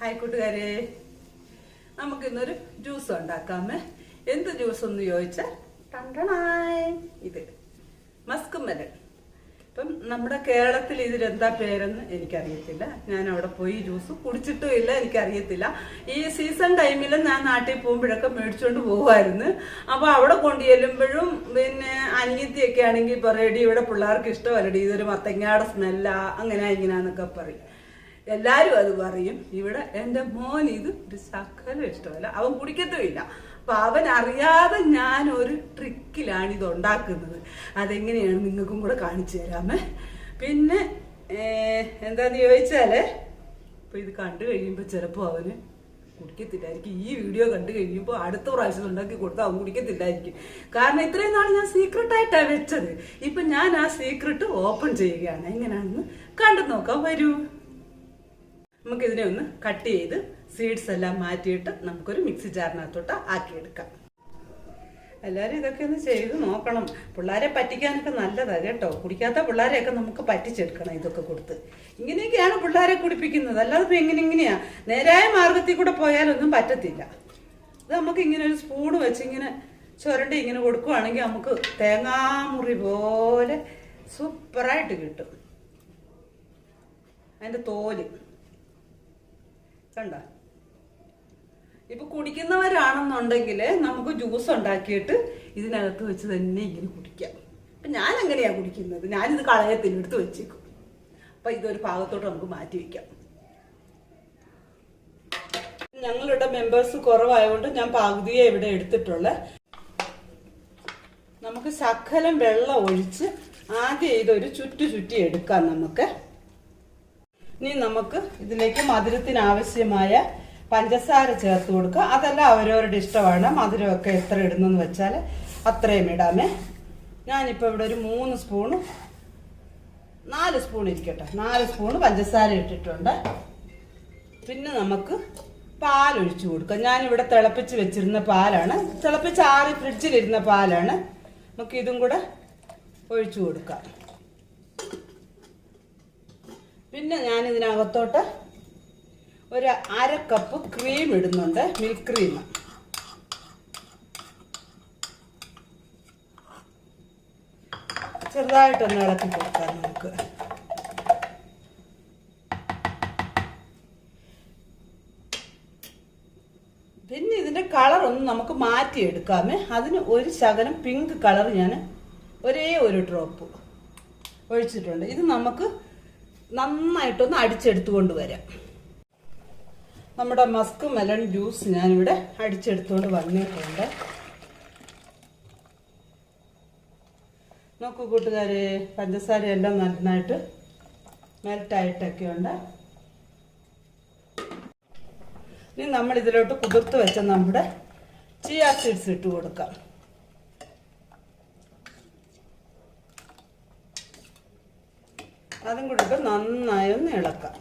Hi കൂട്ടുകാരെ. നമുക്ക് ഇന്നൊരു ജ്യൂസ് ഉണ്ടാക്കാമേ. എന്ത് ജ്യൂസ് എന്ന് ചോദിച്ചാൽ ടണ്ടണായ് ഇത്. മസ്ക് മെലൺ ഇപ്പം നമ്മുടെ കേരളത്തിൽ ഇതിലെന്താ പേരെന്ന് എനിക്കറിയത്തില്ല. ഞാൻ അവിടെ പോയി ജ്യൂസ് കുടിച്ചിട്ടും ഇല്ല എനിക്കറിയത്തില്ല. ഈ സീസൺ ടൈമിൽ ഞാൻ നാട്ടിൽ പോകുമ്പോഴൊക്കെ മേടിച്ചുകൊണ്ട് പോകുമായിരുന്നു അപ്പോൾ അവിടെ കൊണ്ടു ചെല്ലുമ്പോഴും പിന്നെ അനിയത്തിയൊക്കെ ആണെങ്കിൽ പറയടി ഇവിടെ പിള്ളേർക്ക് ഇഷ്ടമല്ലടി. ഇതൊരു മത്തങ്ങാടെ സ്മെല്ല അങ്ങനെ ഇങ്ങനെയാന്നൊക്കെ പറയും. എല്ലാരും അത് പറയും. ഇവിടെ എന്റെ മോൻ ഇത് ഒരു സകലം ഇഷ്ടമല്ല. അവൻ കുടിക്കത്തുമില്ല. അപ്പൊ അവൻ അറിയാതെ ഞാൻ ഒരു ട്രിക്കിലാണ് ഇത് ഉണ്ടാക്കുന്നത്. അതെങ്ങനെയാണ് നിങ്ങൾക്കും കൂടെ കാണിച്ചു തരാമേ. പിന്നെ എന്താന്ന് ചോദിച്ചാൽ ഇപ്പൊ ഇത് കണ്ടു കഴിയുമ്പോൾ ചിലപ്പോ അവന് കുടിക്കത്തില്ലായിരിക്കും. ഈ വീഡിയോ കണ്ടു കഴിയുമ്പോൾ അടുത്ത പ്രാവശ്യം ഉണ്ടാക്കി കൊടുത്താൽ അവൻ കുടിക്കത്തില്ലായിരിക്കും. കാരണം ഇത്രയും നാൾ ഞാൻ സീക്രട്ട് ആയിട്ടാണ് വെച്ചത്. ഇപ്പൊ ഞാൻ ആ സീക്രട്ട് ഓപ്പൺ ചെയ്യുകയാണ്. എങ്ങനെയാണെന്ന് കണ്ടു നോക്കാൻ വരൂ. നമുക്ക് ഇതിനെ ഒന്ന് കട്ട് ചെയ്ത് സീഡ്സ് എല്ലാം മാറ്റിയിട്ട് നമുക്കൊരു മിക്സി ജാറിനകത്തോട്ട് ആക്കിയെടുക്കാം. എല്ലാവരും ഇതൊക്കെ ഒന്ന് ചെയ്ത് നോക്കണം. പിള്ളേരെ പറ്റിക്കാനൊക്കെ നല്ലതാണ് കേട്ടോ. കുടിക്കാത്ത പിള്ളേരെയൊക്കെ നമുക്ക് പറ്റിച്ചെടുക്കണം ഇതൊക്കെ കൊടുത്ത്. ഇങ്ങനെയൊക്കെയാണ് പിള്ളേരെ കുടിപ്പിക്കുന്നത്. അല്ലാതെ ഇപ്പം എങ്ങനെ ഇങ്ങനെയാ. നേരായ മാർഗത്തിൽ കൂടെ പോയാലൊന്നും പറ്റത്തില്ല. ഇത് നമുക്ക് ഇങ്ങനെ ഒരു സ്പൂൺ വെച്ച് ഇങ്ങനെ ചുരണ്ടി ഇങ്ങനെ കൊടുക്കുവാണെങ്കിൽ നമുക്ക് തേങ്ങാമുറി പോലെ സൂപ്പറായിട്ട് കിട്ടും. അതിന്റെ തോൽ. കണ്ട. ഇപ്പൊ കുടിക്കുന്നവരാണെന്നുണ്ടെങ്കിൽ നമുക്ക് ജ്യൂസ് ഉണ്ടാക്കിയിട്ട് ഇതിനകത്ത് വെച്ച് തന്നെ ഇങ്ങനെ കുടിക്കാം. അപ്പൊ ഞാൻ എങ്ങനെയാ കുടിക്കുന്നത്. ഞാനിത് കളയത്തിന് എടുത്ത് വെച്ചേക്കും. അപ്പൊ ഇതൊരു ഭാഗത്തോട്ട് നമുക്ക് മാറ്റി വെക്കാം. ഞങ്ങളുടെ മെമ്പേഴ്സ് കുറവായതുകൊണ്ട് ഞാൻ പകുതിയെ ഇവിടെ എടുത്തിട്ടുള്ള. നമുക്ക് ശക്കലം വെള്ളം ഒഴിച്ച് ആദ്യം ഇതൊരു ചുറ്റു ചുറ്റി എടുക്കാം നമുക്ക്. ഇനി നമുക്ക് ഇതിലേക്ക് മധുരത്തിനാവശ്യമായ പഞ്ചസാര ചേർത്ത് കൊടുക്കുക. അതല്ല അവരവരുടെ ഇഷ്ടമാണ്. മധുരമൊക്കെ എത്ര ഇടുന്നെന്ന് വെച്ചാൽ അത്രയും ഇടാമേ. ഞാനിപ്പോൾ ഇവിടെ ഒരു മൂന്ന് സ്പൂണ് നാല് സ്പൂൺ ഇരിക്കട്ടെ. നാല് സ്പൂൺ പഞ്ചസാര ഇട്ടിട്ടുണ്ട്. പിന്നെ നമുക്ക് പാൽ ഒഴിച്ചു കൊടുക്കാം ഞാനിവിടെ തിളപ്പിച്ച് വെച്ചിരുന്ന പാലാണ്. തിളപ്പിച്ച് ആറി ഫ്രിഡ്ജിലിരുന്ന പാലാണ്. നമുക്ക് ഇതും കൂടെ ഒഴിച്ചു കൊടുക്കാം. പിന്നെ ഞാൻ ഇതിനകത്തോട്ട് ഒരു അര കപ്പ് ക്രീം ഇടുന്നുണ്ട്. മിൽക്ക് ക്രീം ചെറുതായിട്ടൊന്ന് ഇളക്കി കൊടുക്കാം നമുക്ക്. പിന്നെ കളർ ഒന്ന് നമുക്ക് മാറ്റിയെടുക്കാമേ. അതിന് ഒരു ശകലം പിങ്ക് കളർ ഞാൻ ഒരേ ഒരു ഡ്രോപ്പ് ഒഴിച്ചിട്ടുണ്ട്. ഇത് നമുക്ക് നന്നായിട്ടൊന്ന് അടിച്ചെടുത്തുകൊണ്ട് വരാം നമ്മുടെ മസ്ക് മെലൺ ജ്യൂസ് ഞാനിവിടെ അടിച്ചെടുത്തുകൊണ്ട് വന്നിട്ടുണ്ട്. നോക്കൂ കൂട്ടുകാരെ പഞ്ചസാര എല്ലാം നന്നായിട്ട് മെൽറ്റായിട്ടൊക്കെ ഉണ്ട് ഇനി നമ്മൾ ഇതിലോട്ട് കുതിർത്ത് വെച്ച നമ്മുടെ ചിയാ സീഡ്സ് ഇട്ട് കൊടുക്കാം. അതും കൂടി ഇട്ട് നന്നായി ഒന്ന് ഇളക്കാം.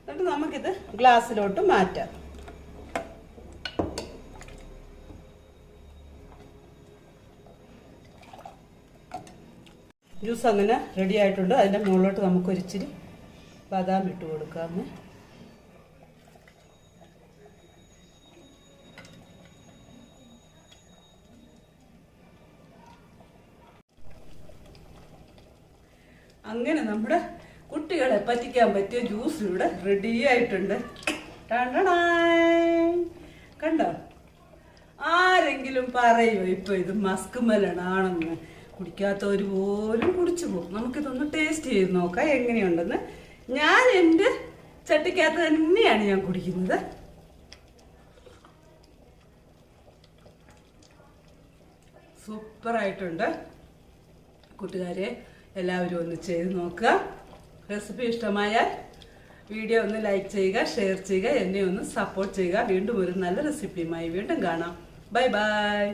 എന്നിട്ട് നമുക്കിത് ഗ്ലാസ്സിലോട്ട് മാറ്റാം. ജ്യൂസ് അങ്ങനെ റെഡി ആയിട്ടുണ്ട്. അതിന്റെ മുകളിലോട്ട് നമുക്ക് ഒരിച്ചിരി ബദാം ഇട്ട് കൊടുക്കാമേ. അങ്ങനെ നമ്മുടെ കുട്ടികളെ പറ്റിക്കാൻ പറ്റിയ ജ്യൂസ് ഇവിടെ റെഡി ആയിട്ടുണ്ട്. കണ്ടോ? ആരെങ്കിലും പറയുമോ ഇപ്പൊ ഇത് മസ്ക് മലണാണെന്ന് കുടിക്കാത്തവർ പോലും കുടിച്ചു പോകും. നമുക്കിതൊന്ന് ടേസ്റ്റ് ചെയ്ത് നോക്കാം എങ്ങനെയുണ്ടെന്ന്. ഞാൻ എന്റെ ചട്ടിക്കകത്ത് തന്നെയാണ് ഞാൻ കുടിക്കുന്നത്. സൂപ്പറായിട്ടുണ്ട്. കൂട്ടുകാരെ എല്ലാവരും ഒന്ന് ചെയ്ത് നോക്കുക. റെസിപ്പി ഇഷ്ടമായാൽ വീഡിയോ ഒന്ന് ലൈക്ക് ചെയ്യുക ഷെയർ ചെയ്യുക എന്നെ ഒന്ന് സപ്പോർട്ട് ചെയ്യുക. വീണ്ടും ഒരു നല്ല റെസിപ്പിയുമായി വീണ്ടും കാണാം. Bye bye.